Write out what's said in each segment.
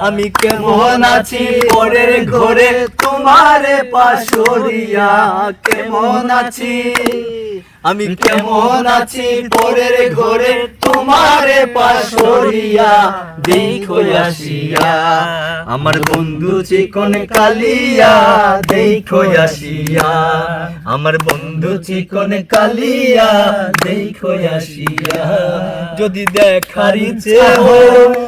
আমি কেমন আছি পরের ঘরে তোমার পাশরিয়া? কেমন আছি? আমি কেমন আছি পরের ঘরে তোমার পাশরিয়া? দেখো আসিয়া। আমার বন্ধু চিকন কালিয়া দেখো আসিয়া। আমার বন্ধু চিকন কালিয়া দেখো আসিয়া। যদি দেখার ইচ্ছে হয়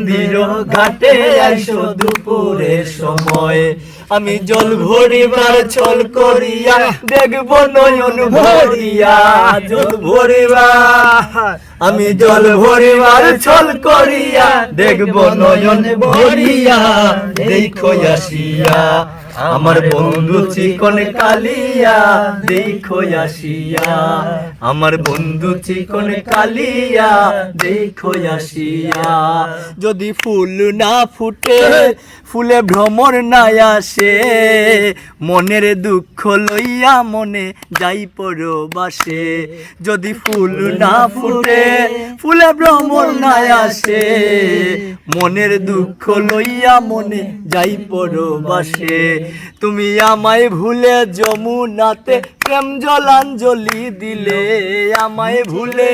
কালিন্দির ঘাটে আইসো দুপুরের সময়। আমি জল ভরিবার ছল করিয়া দেখব নয়ন ভরিয়া। জল ভরিবা। আমি জল ভরিবার ছল করিয়া দেখব নয়ন ভরিয়া। দেখো আসিয়া, আমার বন্ধু চিকন কালিয়া। দেখো আসিয়া, আমার বন্ধু চিকন কালিয়া। দেখো আসিয়া যদি ফুল না ফুটে, ফুলে ভ্রমর না আসে। মনের দুঃখ লইয়া মনে যাই পরবাসে। যদি ফুল না ফুটে, ফুলে ভ্রমর না আসে। মনের দুঃখ লইয়া মনে যাই পরবাসে। তুমি আমায় ভুলে যমুনাতে প্রেম জলাঞ্জলি দিলে, আমায় ভুলে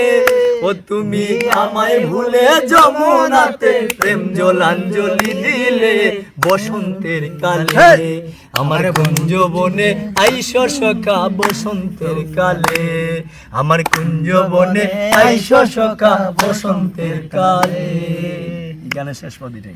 ও তুমি আমায় ভুলে যমুনাতে প্রেম জলাঞ্জলি দিলে বসন্তের কালে। আমার কুঞ্জ বনে আইস সখা বসন্তের কালে। আমার কুঞ্জ বনে আইস সখা বসন্তের কালে। গানের শেষ পদ এটাই।